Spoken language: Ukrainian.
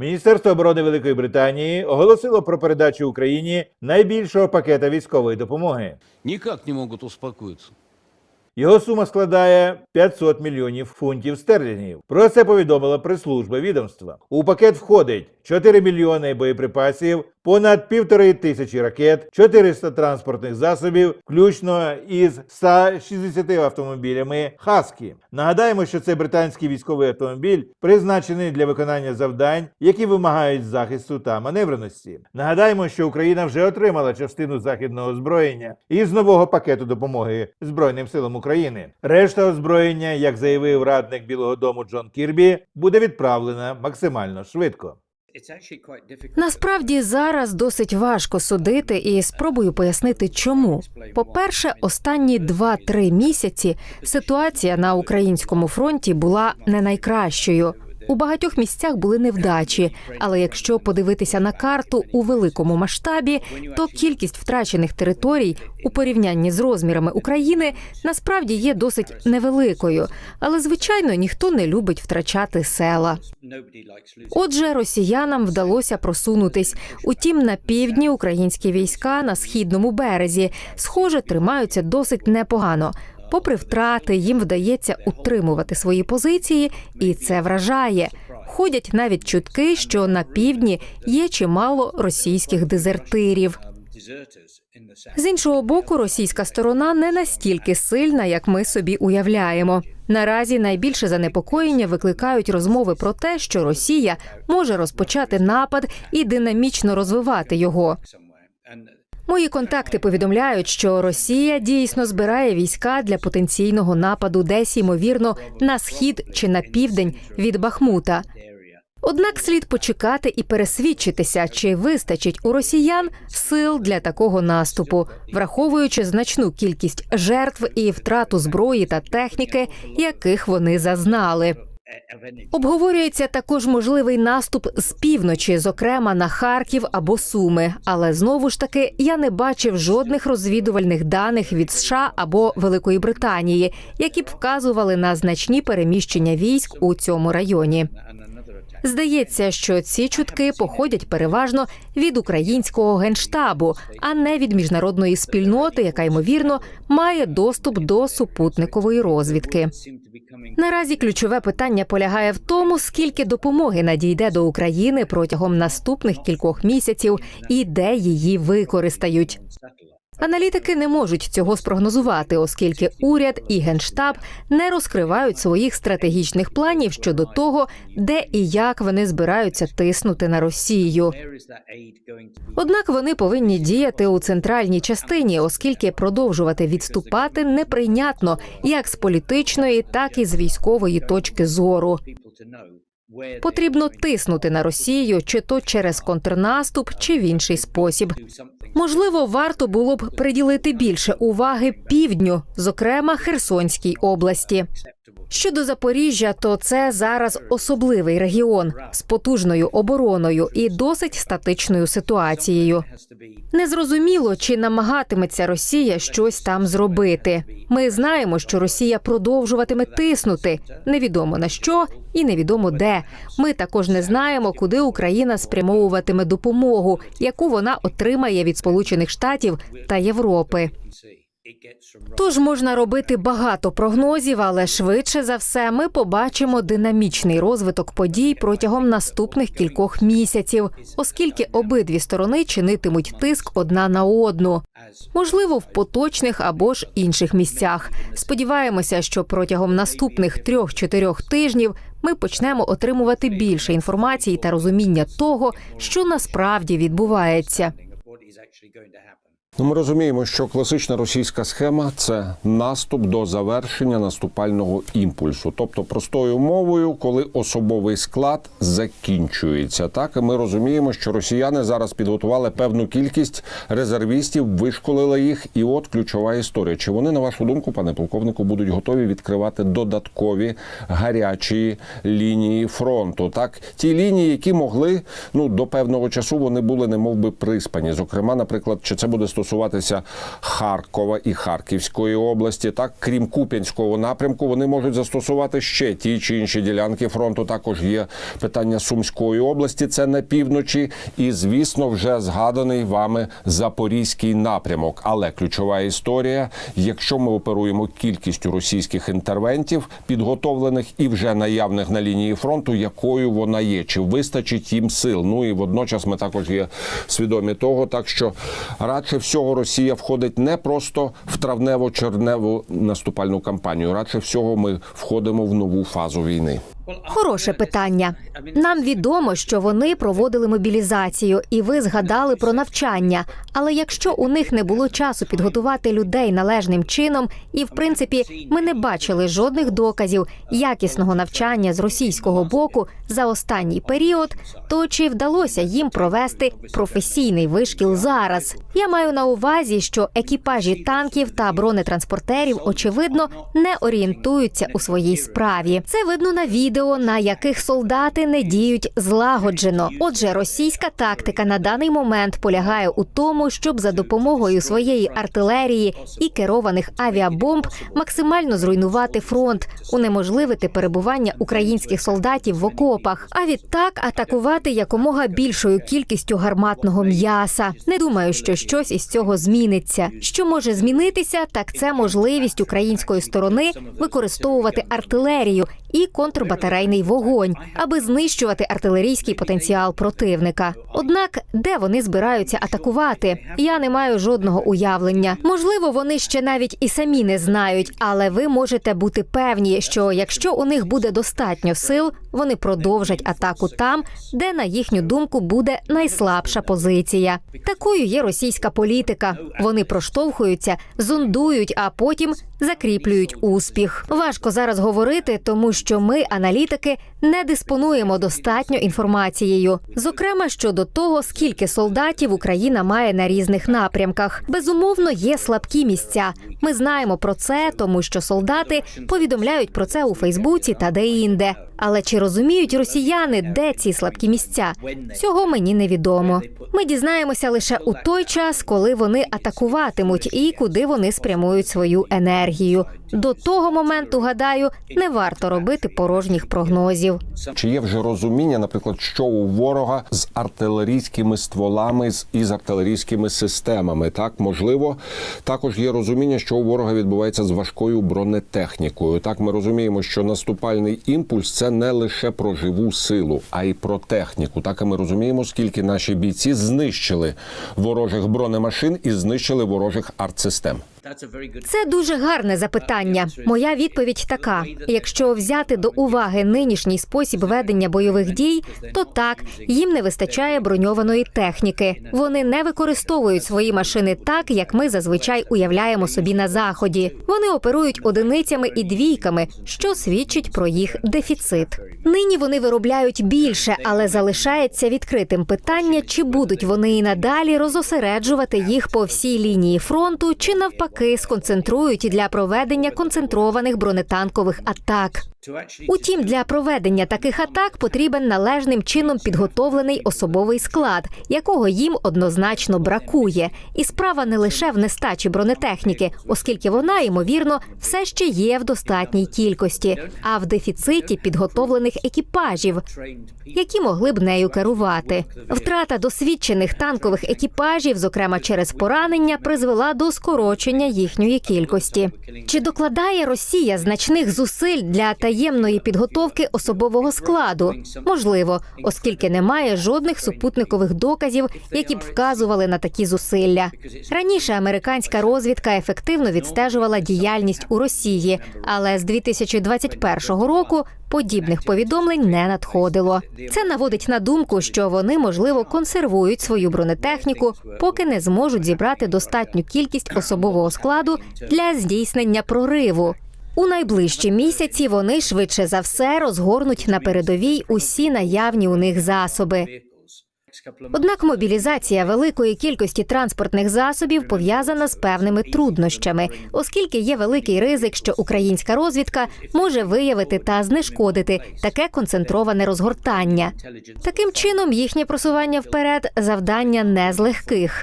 Міністерство оборони Великої Британії оголосило про передачу Україні найбільшого пакета військової допомоги. Ніяк не можуть успокоїтися. Його сума складає 500 мільйонів фунтів стерлінгів. Про це повідомила прес-служба відомства. У пакет входить 4 мільйони боєприпасів, понад півтори тисячі ракет, 400 транспортних засобів, включно із 160 автомобілями Хаскі. Нагадаємо, що це британський військовий автомобіль, призначений для виконання завдань, які вимагають захисту та маневреності. Нагадаємо, що Україна вже отримала частину західного озброєння із нового пакету допомоги Збройним силам України. Решта озброєння, як заявив радник Білого Дому Джон Кірбі, буде відправлена максимально швидко. Насправді зараз досить важко судити і спробую пояснити, чому. По-перше, останні 2-3 місяці ситуація на українському фронті була не найкращою. У багатьох місцях були невдачі, але якщо подивитися на карту у великому масштабі, то кількість втрачених територій у порівнянні з розмірами України насправді є досить невеликою. Але звичайно ніхто не любить втрачати села. Отже, росіянам вдалося просунутись. Утім, на півдні українські війська на східному березі, схоже, тримаються досить непогано. Попри втрати, їм вдається утримувати свої позиції, і це вражає. Ходять навіть чутки, що на півдні є чимало російських дезертирів. З іншого боку, російська сторона не настільки сильна, як ми собі уявляємо. Наразі найбільше занепокоєння викликають розмови про те, що Росія може розпочати напад і динамічно розвивати його. Мої контакти повідомляють, що Росія дійсно збирає війська для потенційного нападу десь ймовірно на схід чи на південь від Бахмута. Однак слід почекати і пересвідчитися, чи вистачить у росіян сил для такого наступу, враховуючи значну кількість жертв і втрату зброї та техніки, яких вони зазнали. Обговорюється також можливий наступ з півночі, зокрема на Харків або Суми. Але знову ж таки я не бачив жодних розвідувальних даних від США або Великої Британії, які б вказували на значні переміщення військ у цьому районі. Здається, що ці чутки походять переважно від українського генштабу, а не від міжнародної спільноти, яка ймовірно має доступ до супутникової розвідки. Наразі ключове питання полягає в тому, скільки допомоги надійде до України протягом наступних кількох місяців і де її використають. Аналітики не можуть цього спрогнозувати, оскільки уряд і генштаб не розкривають своїх стратегічних планів щодо того, де і як вони збираються тиснути на Росію. Однак вони повинні діяти у центральній частині, оскільки продовжувати відступати неприйнятно як з політичної, так і з військової точки зору. Потрібно тиснути на Росію, чи то через контрнаступ, чи в інший спосіб. Можливо, варто було б приділити більше уваги півдню, зокрема Херсонській області. Щодо Запоріжжя, то це зараз особливий регіон з потужною обороною і досить статичною ситуацією. Незрозуміло, чи намагатиметься Росія щось там зробити. Ми знаємо, що Росія продовжуватиме тиснути невідомо на що і невідомо де. Ми також не знаємо, куди Україна спрямовуватиме допомогу, яку вона отримає від Сполучених Штатів та Європи. Тож можна робити багато прогнозів, але швидше за все ми побачимо динамічний розвиток подій протягом наступних кількох місяців, оскільки обидві сторони чинитимуть тиск одна на одну. Можливо, в поточних або ж інших місцях. Сподіваємося, що протягом наступних трьох-чотирьох тижнів ми почнемо отримувати більше інформації та розуміння того, що насправді відбувається. Ну, ми розуміємо, що класична російська схема це наступ до завершення наступального імпульсу, тобто простою мовою, коли особовий склад закінчується. Так і ми розуміємо, що росіяни зараз підготували певну кількість резервістів, вишколили їх. І от ключова історія. Чи вони, на вашу думку, пане полковнику, будуть готові відкривати додаткові гарячі лінії фронту? Так, ті лінії, які могли ну до певного часу вони були немов би приспані. Зокрема, наприклад, чи це буде стосуватися Харкова і Харківської області. Так, крім Куп'янського напрямку, вони можуть застосувати ще ті чи інші ділянки фронту. Також є питання Сумської області, це на півночі, і звісно, вже згаданий вами Запорізький напрямок. Але ключова історія: якщо ми оперуємо кількістю російських інтервентів, підготовлених і вже наявних на лінії фронту, якою вона є, чи вистачить їм сил? Ну і водночас ми також є свідомі того, так що радше всього Росія входить не просто в травнево-черневу наступальну кампанію. Радше всього, ми входимо в нову фазу війни. Хороше питання. Нам відомо, що вони проводили мобілізацію, і ви згадали про навчання. Але якщо у них не було часу підготувати людей належним чином, і в принципі ми не бачили жодних доказів якісного навчання з російського боку за останній період, то чи вдалося їм провести професійний вишкіл зараз? Я маю на увазі, що екіпажі танків та бронетранспортерів очевидно не орієнтуються у своїй справі. Це видно на відео, на яких солдати не діють злагоджено. Отже, російська тактика на даний момент полягає у тому, щоб за допомогою своєї артилерії і керованих авіабомб максимально зруйнувати фронт, унеможливити перебування українських солдатів в окопах, а відтак атакувати якомога більшою кількістю гарматного м'яса. Не думаю, що щось із цього зміниться. Що може змінитися, так це можливість української сторони використовувати артилерію і контрбатарейний вогонь, аби знищувати артилерійський потенціал противника. Однак, де вони збираються атакувати, я не маю жодного уявлення. Можливо, вони ще навіть і самі не знають, але ви можете бути певні, що якщо у них буде достатньо сил, вони продовжать атаку там, де, на їхню думку, буде найслабша позиція. Такою є російська політика. Вони проштовхуються, зондують, а потім закріплюють успіх. Важко зараз говорити, тому що ми, аналітики, не диспонуємо достатньо інформацією. Зокрема, щодо того, скільки солдатів Україна має на різних напрямках. Безумовно, є слабкі місця. Ми знаємо про це, тому що солдати повідомляють про це у Фейсбуці та де-інде. Але чи розуміють росіяни, де ці слабкі місця? Цього мені невідомо. Ми дізнаємося лише у той час, коли вони атакуватимуть і куди вони спрямують свою енергію. До того моменту, гадаю, не варто робити порожніх прогнозів. Чи є вже розуміння, наприклад, що у ворога з артилерійськими стволами і з артилерійськими системами? Так можливо, також є розуміння, що у ворога відбувається з важкою бронетехнікою. Так, ми розуміємо, що наступальний імпульс це не лише про живу силу, а й про техніку. Так і ми розуміємо, скільки наші бійці знищили ворожих бронемашин і знищили ворожих артсистем. Це дуже гарне запитання. Моя відповідь така: якщо взяти до уваги нинішній спосіб ведення бойових дій, то так їм не вистачає броньованої техніки. Вони не використовують свої машини так, як ми зазвичай уявляємо собі на заході. Вони оперують одиницями і двійками, що свідчить про їх дефіцит. Нині вони виробляють більше, але залишається відкритим питання, чи будуть вони і надалі розосереджувати їх по всій лінії фронту, чи навпаки сконцентрують для проведення концентрованих бронетанкових атак. Утім, для проведення таких атак потрібен належним чином підготовлений особовий склад, якого їм однозначно бракує. І справа не лише в нестачі бронетехніки, оскільки вона, ймовірно, все ще є в достатній кількості, а в дефіциті підготовлених екіпажів, які могли б нею керувати. Втрата досвідчених танкових екіпажів, зокрема через поранення, призвела до скорочення їхньої кількості. Чи докладає Росія значних зусиль для таємної підготовки особового складу? Можливо, оскільки немає жодних супутникових доказів, які б вказували на такі зусилля. Раніше американська розвідка ефективно відстежувала діяльність у Росії, але з 2021 року подібних повідомлень не надходило. Це наводить на думку, що вони можливо консервують свою бронетехніку, поки не зможуть зібрати достатню кількість особового складу для здійснення прориву. У найближчі місяці вони швидше за все розгорнуть на передовій усі наявні у них засоби. Однак мобілізація великої кількості транспортних засобів пов'язана з певними труднощами, оскільки є великий ризик, що українська розвідка може виявити та знешкодити таке концентроване розгортання. Таким чином, їхнє просування вперед завдання не з легких.